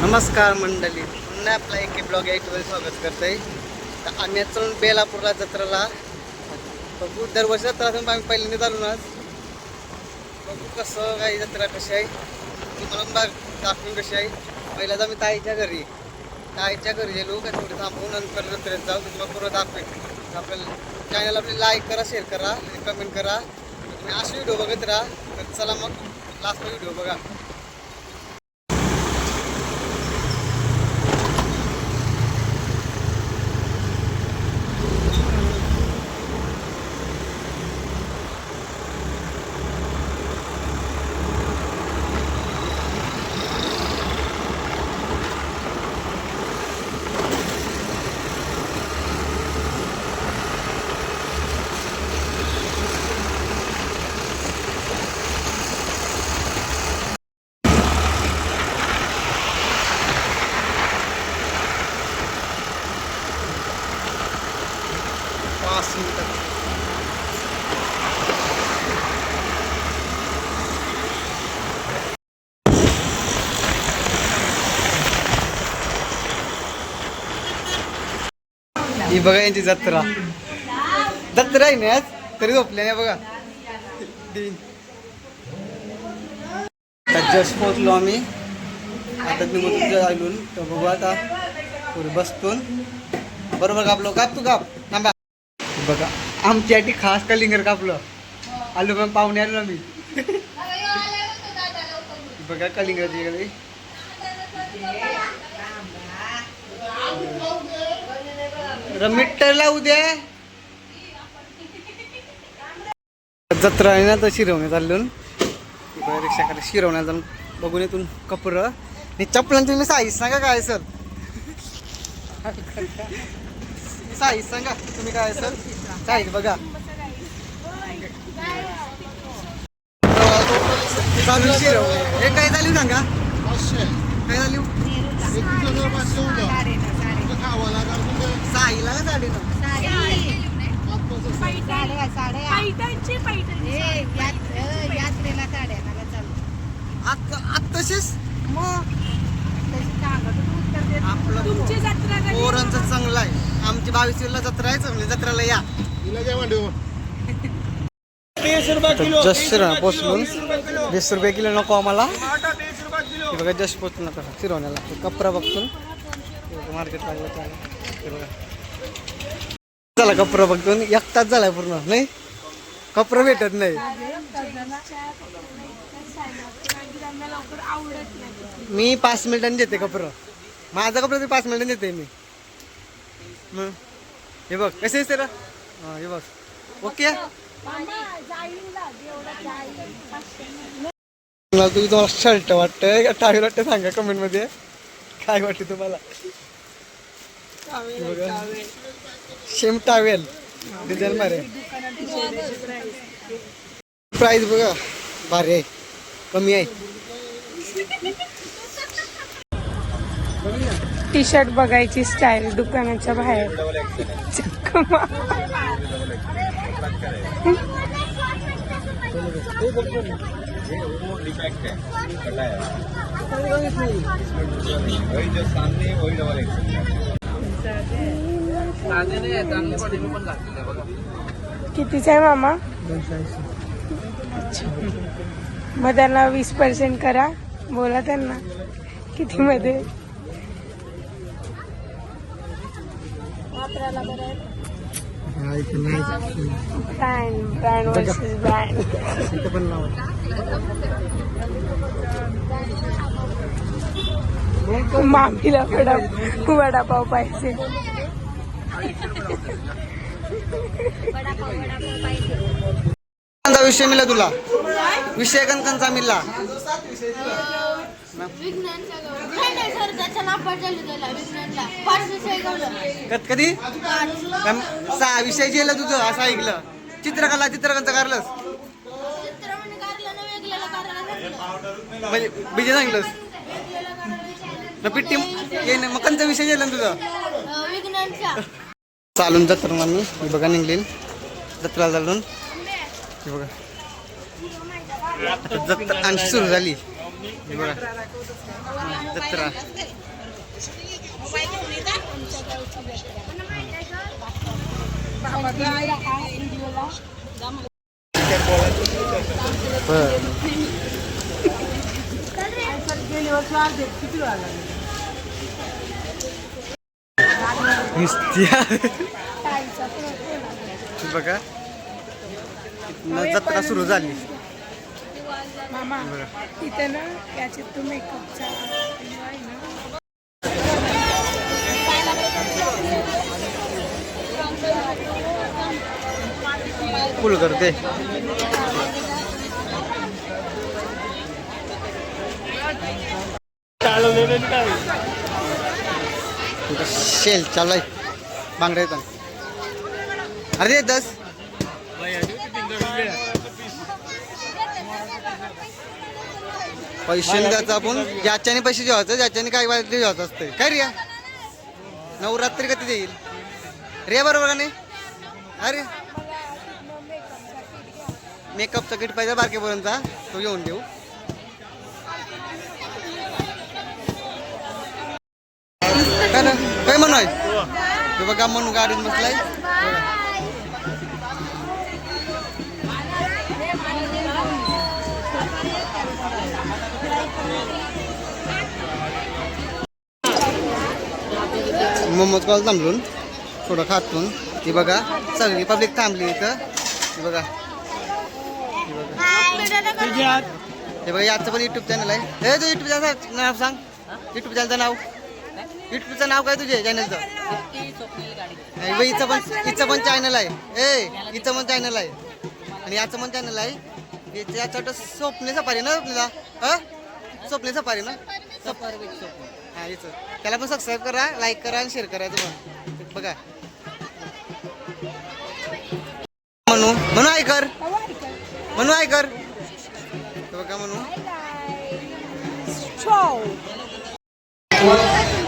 नमस्कार मंडळी. पुन्हा आपला एक ब्लॉग या स्वागत स्वागत आहे तर आम्ही आज चालून बेलापूरला जत्रेला. बघू दरवर्षी जत्रा असून आम्ही पहिल्यांदा चालून आज. बघू कसं काही जत्रा कशी आहे. तुम्हाला बाग दाखवून कशी आहे. पहिल्यांदा आम्ही ताईच्या घरी. ताईच्या घरी गेलो का थोडे थांबवून नंतर जत्रेत जाऊ. तर तुम्हाला पूर्ण दाखवेल आपल्याला चॅनल आपली लाईक करा शेअर करा आणि कमेंट करा. तुम्ही असे व्हिडिओ बघत राहा. तर चला मग लास्ट व्हिडिओ बघा. पाच ही बघा यांची जत्रा. जत्रा आहे ना आज? तरी झोपले नाही बघा. जस्ट पोहोचलो आम्ही. आता निघून आलून तर बघू आता. पुढे बसतून. बरोबर कापलो काप तू काप बघा आमच्यासाठी खास कलिंगर कापलं? आलो पण पाहुणे आलो आम्ही बघा कलिंगराची इकडे मीटर लावू दे. जत्रा आहे ना तर शिरवण्यात इकडे रिक्षाकडे शिरवण्यात जाऊन बघून येतून कपडं आणि चपलांची तुम्ही साईज सांगा काय सर साईज सांगा तुम्ही काय सर साईज बघा. हे काय झाली सांगा? काय झाली? साईला साडी. आत्ताशीच मग? पोरांचं चांगलं आहे. आमची बावीसला जत्रा आहे चांगली जत्राला या. जस्ट पोचलून वीस रुपये किलो नको आम्हाला. हे बघा जस्ट पोचून आता फिरवण्याला. कपडा बघतून मार्केट लागलं त्याला हे बघा. झाला कपडा बघतून एक तास झालाय पूर्ण नाही? कपडा भेटत नाही. मी पाच मिनिटांनी देते कपडं माझा कपडा ते पाच मिनिटांनी देते मी. मग हे बघ कसे आहे तेरा हां हे बघ. ओके? मला तुम्ही तुम्हाला शर्ट वाटतंय. का टावेल वाटतं सांगा कमेंटमध्ये काय वाटतं तुम्हाला? बघा. Same towel. डिझाईन मारे प्राइस बघा. भारी आहे. कमी आहे. टी शर्ट बघायची स्टाईल दुकानाच्या बाहेर. चक्कमा. कितीच आहे मामा? मग त्यांना वीस पर्सेंट करा. बोला त्यांना. किती मध्ये हा, नाही. ब्रँड ब्रँड वर्सेस ब्रँड इथे पण लावा. मामीला वडा वडापाव पाहिजे. कोणता विषय मिळला तुला? विषय कणकणचा मिळला कत कधी कम- सहा विषय गेलं तुझं असं ऐकलं. चित्रकला चित्रकलाचं करलंस? म्हणजे बीजे सांगितलंस? न पिट्टी ये ना, मग कोणता विषय गेला ना तुझं? चालून जत्रा मी ही बघा निघलीन. जत्रा चालून. बघा. जत्रा आणखी सुरू झाली. हे बघा. जत्रा. बघा. जत्रा सुरू झाली. मामा तिथे ना याचे तो मेकअपचा आहे ना. फुल करते. शेल चालू आहे. बांगड्या येतात. अरे दस. पैसे द्यायचं आपण ज्याच्याने पैसे जेवायचं ज्याच्याने काय वाजले जेवायचं असतं. काय रिया नवरात्री कधी देईल? रे बरोबर का नाही? अरे. मेकअपचा किट पाहिजे बारकेपर्यंतचा तो घेऊन देऊ. काय ना? काय बघा म्हणून गाडीत बसलाय. मोमोज कॉल थांबलून थोडं खातून. ती बघा सगळी पब्लिक थांबली इथं. ती बघा. हे बघा याचं पण युट्यूब चॅनल आहे. हे तू युट्यूब चॅनल नाव सांग. युट्यूब चॅनलचं नाव. युट्यूबचं नाव काय तुझे चॅनलचं नाही हिचं पण हिचं पण चॅनल आहे. ए हिचं पण चॅनल आहे. आणि याचं पण चॅनल आहे. याचं- स्वप्न सफारी ना आपल्याला? हा? स्वप्ने सफारी ना? सफ हा हिचं त्याला पण सबस्क्राईब करा लाईक करा आणि शेअर करायचं पण. बघा. म्हणू म्हणू ऐकर म्हणू ऐकर बघा म्हणू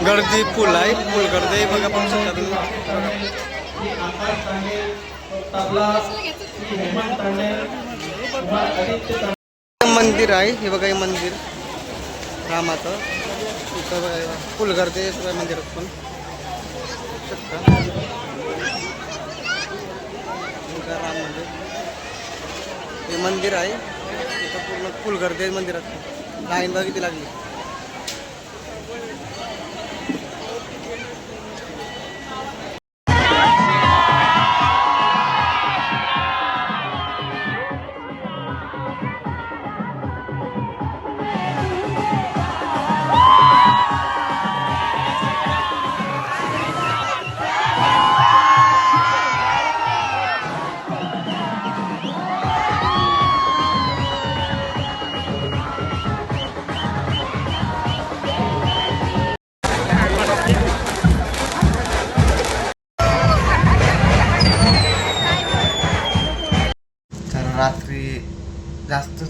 गर्दी फुल आहे फुल गर्दी बघा पाहू शकता तुम्ही बघा. मंदिर आहे हे बघा हे मंदिर. रामाचं इथं बघा फुल गर्दी आहे मंदिरात पण. शकता. राम मंदिर. हे मंदिर आहे. इथं पूर्ण फुल गर्दी आहे मंदिरात. लाईन बघितली किती लागली.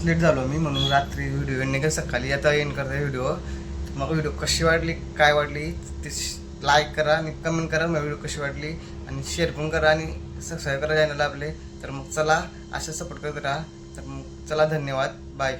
लेट झालो मी म्हणून रात्री व्हिडिओ एंड का सकाळी. आता एन करता व्हिडिओ मग व्हिडिओ कशी वाटली काय वाटली ते लाईक करा आणि कमेंट करा. मग व्हिडिओ कशी वाटली आणि शेअर पण करा आणि सबस्क्राईब करा चॅनल आपले. तर मग चला असं सपोर्ट करत राहा. तर मग चला धन्यवाद. बाय